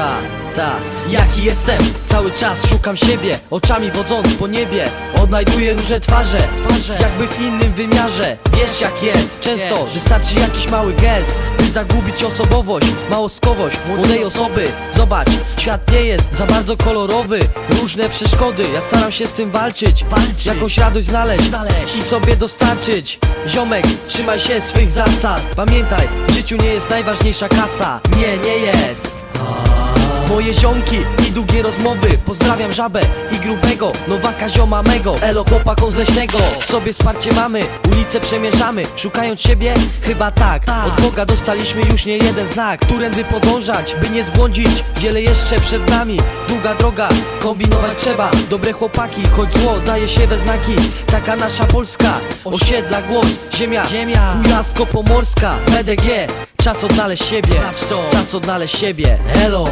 Ta, ta, jaki jestem? Cały czas szukam siebie Oczami wodząc po niebie. Odnajduję różne twarze Twarze Jakby w innym wymiarze. Wiesz jak jest. Często wystarczy jakiś mały gest By zagubić osobowość Małostkowość młodej osoby. Zobacz, świat nie jest za bardzo kolorowy. Różne przeszkody Ja staram się z tym walczyć. Walczyć. Jakąś radość znaleźć. I sobie dostarczyć. Ziomek, trzymaj się swych zasad. Pamiętaj, w życiu nie jest najważniejsza kasa. Nie, nie jest Moje ziomki i długie rozmowy. Pozdrawiam żabę i grubego Nowaka zioma mego. Elo chłopakom z leśnego. Sobie wsparcie mamy Ulice przemierzamy. Szukając siebie? Chyba tak. Od Boga dostaliśmy już nie jeden znak. Którędy podążać, by nie zbłądzić. Wiele jeszcze przed nami. Długa droga, kombinować trzeba. Dobre chłopaki, choć zło daje się we znaki. Taka nasza Polska Osiedla głos, ziemia, ziemia. Kujasko-Pomorska BDG Czas odnaleźć siebie. Czas odnaleźć siebie. Elo